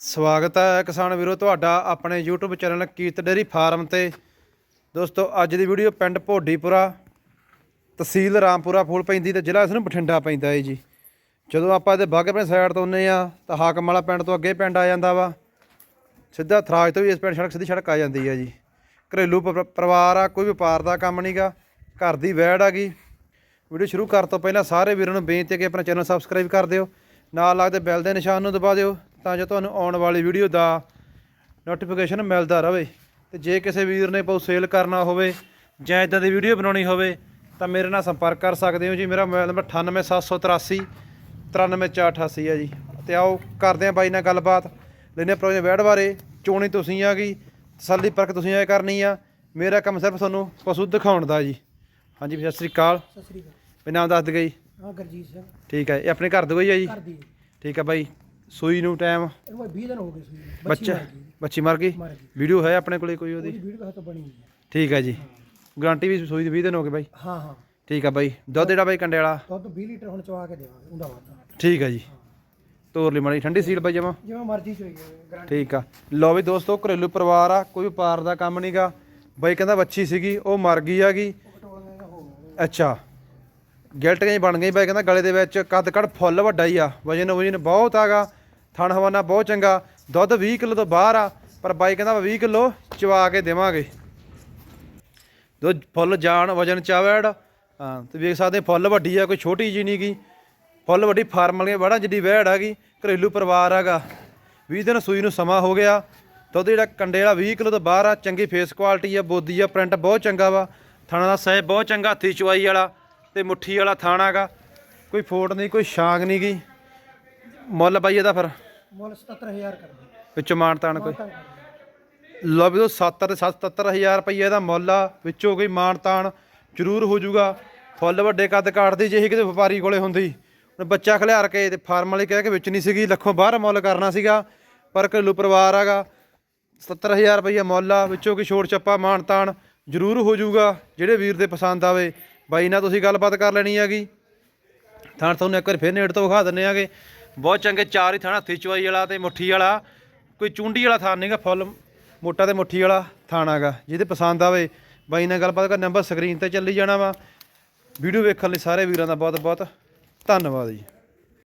ਸਵਾਗਤ ਹੈ ਕਿਸਾਨ ਵੀਰੋ, ਤੁਹਾਡਾ ਆਪਣੇ YouTube channel Kirat dairy farm ਤੇ। ਦੋਸਤੋ, ਅੱਜ ਦੀ ਵੀਡੀਓ ਪਿੰਡ ਭੋਡੀਪੁਰਾ, ਤਹਿਸੀਲ ਰਾਮਪੁਰਾ, ਫੂਲ ਪੈਂਦੀ ਤੇ ਜ਼ਿਲ੍ਹਾ ਇਸ ਨੂੰ ਬਠਿੰਡਾ ਪੈਂਦਾ ਹੈ ਜੀ। ਜਦੋਂ ਆਪਾਂ ਇਹਦੇ ਬਾਗੇ ਪਿੰਡ ਸਾਈਡ ਤੋਂ ਆਉਂਦੇ ਆ ਤਾਂ ਹਾਕਮ ਵਾਲਾ ਪਿੰਡ ਤੋਂ ਅੱਗੇ ਪਿੰਡ ਆ ਜਾਂਦਾ ਵਾ। ਸਿੱਧਾ ਥਰਾਜ ਤੋਂ ਵੀ ਇਸ ਪਿੰਡ ਸੜਕ ਸਿੱਧੀ ਸੜਕ ਆ ਜਾਂਦੀ ਹੈ ਜੀ। ਘਰੇਲੂ ਪ- ਪਰਿਵਾਰ ਆ, ਕੋਈ ਵਪਾਰ ਦਾ ਕੰਮ ਨਹੀਂਗਾ ਘਰ ਦੀ ਵੈੜ ਆ ਗਈ। ਵੀਡੀਓ ਸ਼ੁਰੂ ਕਰਨ ਤੋਂ ਪਹਿਲਾਂ ਸਾਰੇ ਵੀਰਾਂ ਨੂੰ ਬੇਨਤੀ ਹੈ ਕਿ ਆਪਣਾ ਚੈਨਲ ਸਬਸਕ੍ਰਾਈਬ ਕਰ ਦਿਓ। ਨਾਲ ਲੱਗਦੇ ਬੈਲ ਦੇ ਨਿਸ਼ਾਨ ਨੂੰ ਦਬਾ ਦਿਓ। ਤਾਂ ਜੋ ਤੁਹਾਨੂੰ ਆਉਣ ਵਾਲੀ ਵੀਡੀਓ ਦਾ ਨੋਟੀਫਿਕੇਸ਼ਨ ਮਿਲਦਾ ਰਹੇ। ਤੇ ਜੇ ਕਿਸੇ ਵੀਰ ਨੇ ਪਉ ਸੇਲ ਕਰਨਾ ਹੋਵੇ ਜਾਂ ਇਦਾਂ ਦੀ ਵੀਡੀਓ ਬਣਾਉਣੀ ਹੋਵੇ ਤਾਂ ਮੇਰੇ ਨਾਲ ਸੰਪਰਕ ਕਰ ਸਕਦੇ ਹੋ ਜੀ। ਮੇਰਾ ਮੋਬਾਈਲ ਨੰਬਰ 98783 93488 ਹੈ ਜੀ। ਤੇ ਆਓ ਕਰਦੇ ਹਾਂ ਬਾਈ ਨਾਲ ਗੱਲਬਾਤ। ਲੈਨੇ ਪ੍ਰੋਜੈਕਟ ਵੈੜ ਬਾਰੇ। ਚੋਣੀ ਤੁਸੀਂ ਆ ਗਈ ਤਸੱਲੀ ਪਰਖ ਤੁਸੀਂ ਆ ਕਰਨੀ ਆ। ਮੇਰਾ ਕੰਮ ਸਿਰਫ ਤੁਹਾਨੂੰ ਪਸ਼ੂ ਦਿਖਾਉਣ ਦਾ ਜੀ। ਹਾਂਜੀ ਸਤਿ ਸ੍ਰੀ ਅਕਾਲ। ਸਤਿ ਸ੍ਰੀ ਅਕਾਲ। ਵੀ ਨਾਮ ਦੱਸ ਦੇ ਗਈ ਹਾਂ ਗਰਜੀਤ ਸਿੰਘ। ਠੀਕ ਹੈ ਇਹ ਆਪਣੇ ਘਰ ਦੇ ਹੀ ਆ ਜੀ? ਘਰ ਦੀ ਠੀਕ ਹੈ ਬਾਈ। ਸੂਈ ਨੂੰ ਟਾਈਮ ਇਹਨੂੰ ਭਾਈ 20 ਦਿਨ ਹੋ ਗਏ ਸੀ ਬੱਚਾ ਬੱਚੀ ਮਰ ਗਈ। ਮਰ ਗਈ? ਵੀਡੀਓ ਹੈ ਆਪਣੇ ਕੋਲੇ ਕੋਈ ਉਹਦੀ? ਉਹਦੀ ਵੀਡੀਓ ਤਾਂ ਬਣੀ ਹੋਈ ਹੈ। ਠੀਕ ਹੈ ਜੀ। ਗਾਰੰਟੀ ਵੀ ਸੂਈ ਦੀ 20 ਦਿਨ ਹੋ ਗਏ ਬਾਈ? ਹਾਂ ਹਾਂ। ਠੀਕ ਹੈ ਬਾਈ। ਦੁੱਧ ਜਿਹੜਾ ਬਾਈ ਕੰਡੇ ਵਾਲਾ ਦੁੱਧ 20 ਲੀਟਰ ਹੁਣ ਚਵਾ ਕੇ ਦੇਵਾਂਗੇ ਉਹਦਾ ਵਾਦਾ ਠੀਕ ਹੈ ਜੀ। ਤੋਰ ਲਈ ਮਾੜੀ ਠੰਡੀ ਸੀਲ ਬਾਈ ਜਮਾ। ਜਿਵੇਂ ਮਰਜ਼ੀ ਚੋਈ ਗਾਰੰਟੀ ਠੀਕ ਆ। ਲਓ ਵੀ ਦੋਸਤੋ ਘਰੇਲੂ ਪਰਿਵਾਰ ਆ ਕੋਈ ਵਪਾਰ ਦਾ ਕੰਮ ਨਹੀਂਗਾ ਬਾਈ ਕਹਿੰਦਾ ਬੱਚੀ ਸੀਗੀ ਉਹ ਮਰ ਗਈ ਆਗੀ ਪਟੋਲੀਆਂ ਦਾ ਹੋ ਗਿਆ ਅੱਛਾ। ਗਿਲਟ ਗਈ ਬਣ ਗਈ ਬਾਈ ਕਹਿੰਦਾ ਗਲੇ ਦੇ ਵਿੱਚ ਕੱਦ ਕੱਦ ਫੁੱਲ ਵੱਡਾ ਹੀ ਆ। ਵਜਨ ਵਜਨ ਬਹੁਤ ਆਗਾ ਥਣ ਹਵਾਨਾ ਬਹੁਤ ਚੰਗਾ, ਦੁੱਧ 20 ਕਿਲੋ ਤੋਂ ਬਾਹਰ ਆ, ਪਰ ਬਾਈ ਕਹਿੰਦਾ 20 ਕਿਲੋ ਚਵਾ ਕੇ ਦੇਵਾਂਗੇ। ਦੁੱਧ ਫੁੱਲ ਜਾਣ ਵਜਨ ਚਾਵੜ ਹਾਂ, ਤੇ ਵੇਖ ਸਕਦੇ ਫੁੱਲ ਵੱਡੀ ਆ, ਕੋਈ ਛੋਟੀ ਜੀ ਨਹੀਂ ਗੀ। ਫੁੱਲ ਵੱਡੀ ਫਾਰਮ ਵਾਲੀਆਂ ਬੜਾ ਜਿੱਡੀ ਵਹਿੜ ਹੈਗੀ ਘਰੇਲੂ ਪਰਿਵਾਰ ਹੈਗਾ 20 ਦਿਨ ਸੂਈ ਨੂੰ ਸਮਾਂ ਹੋ ਗਿਆ, ਦੁੱਧ ਜਿਹੜਾ ਕੰਡੇ ਵਾਲਾ 20 ਕਿਲੋ ਤੋਂ ਬਾਹਰ ਆ, ਚੰਗੀ ਫੇਸ ਕੁਆਲਿਟੀ ਆ, ਬੋਦੀ ਆ ਪ੍ਰਿੰਟ ਬਹੁਤ ਚੰਗਾ ਵਾ। ਥਾਣਾ ਦਾ ਸਾਇਬ ਬਹੁਤ ਚੰਗਾ, ਹੱਥੀ ਚਵਾਈ ਵਾਲਾ ਤੇ ਮੁੱਠੀ ਵਾਲਾ ਥਾਣਾ ਹੈਗਾ ਕੋਈ ਫੋਟ ਨਹੀਂ, ਕੋਈ ਸ਼ਾਂਗ ਨਹੀਂ ਗੀ। ਮੁੱਲ ਬਾਈ ਇਹਦਾ ਫਿਰ। ਮੁੱਲ 77000 ਕਰ ਦੇ ਵਿੱਚੋਂ ਮਾਣ ਤਾਣ ਕੋਈ? ਤਾਂ ਕਰ ਦੇ। ਲਓ ਵੀ ਉਹ 70 ਤੇ 77000 ਰੁਪਏ ਦਾ ਮੁੱਲ ਆ ਵਿੱਚੋਂ ਕੋਈ ਮਾਣ ਤਾਣ ਜ਼ਰੂਰ ਹੋ ਜਾਊਗਾ। ਫੁੱਲ ਵੱਡੇ ਕੱਦ ਕਾਟਦੀ ਜੇ ਕਿਤੇ ਵਪਾਰੀ ਕੋਲੇ ਹੁੰਦੀ। ਹੁਣ ਬੱਚਾ ਖਲਿਆਰ ਕੇ ਤੇ ਫਾਰਮ ਵਾਲੇ ਕਹਿ ਕੇ ਵਿੱਚ ਨਹੀਂ ਸੀਗੀ ਲੱਖੋਂ ਬਾਹਰ ਮੁੱਲ ਕਰਨਾ ਸੀਗਾ। ਪਰ ਘਰੇਲੂ ਪਰਿਵਾਰ ਆਗਾ। 70000 ਰੁਪਏ ਮੁੱਲ ਆ ਵਿੱਚੋਂ ਕੋਈ ਛੋੜ ਚੱਪਾ ਮਾਣ ਤਾਣ ਜ਼ਰੂਰ ਹੋ ਜਾਊਗਾ ਜਿਹੜੇ ਵੀਰ ਦੇ ਪਸੰਦ ਆਵੇ। ਬਾਈ ਨਾਲ ਤੁਸੀਂ ਗੱਲਬਾਤ ਕਰ ਲੈਣੀ ਹੈਗੀ। ਥਾਣ ਤੁਹਾਨੂੰ ਇੱਕ ਵਾਰ ਫਿਰ ਨੇੜ ਤੋਂ ਵਿਖਾ ਦਿੰਨੇ ਆਗੇ ਬਹੁਤ ਚੰਗੇ ਚਾਰ ਹੀ ਥਾਣਾ ਹੱਥੀ ਚਵਾਈ ਵਾਲਾ ਤੇ ਮੁੱਠੀ ਵਾਲਾ। ਕੋਈ ਚੁੰਡੀ ਵਾਲਾ ਥਾਣ ਨਹੀਂਗਾ ਫੁੱਲ, ਮੋਟਾ ਤੇ ਮੁੱਠੀ ਵਾਲਾ ਥਾਣਾਗਾ ਜਿਹਦੇ ਪਸੰਦ ਆਵੇ। ਬਾਈ ਨਾਲ ਗੱਲਬਾਤ ਕਰ ਨੰਬਰ ਸਕਰੀਨ ਤੇ ਚੱਲੀ ਜਾਣਾ ਵਾ। ਵੀਡੀਓ ਵੇਖਣ ਲਈ ਸਾਰੇ ਵੀਰਾਂ ਦਾ ਬਹੁਤ ਬਹੁਤ ਧੰਨਵਾਦ ਜੀ।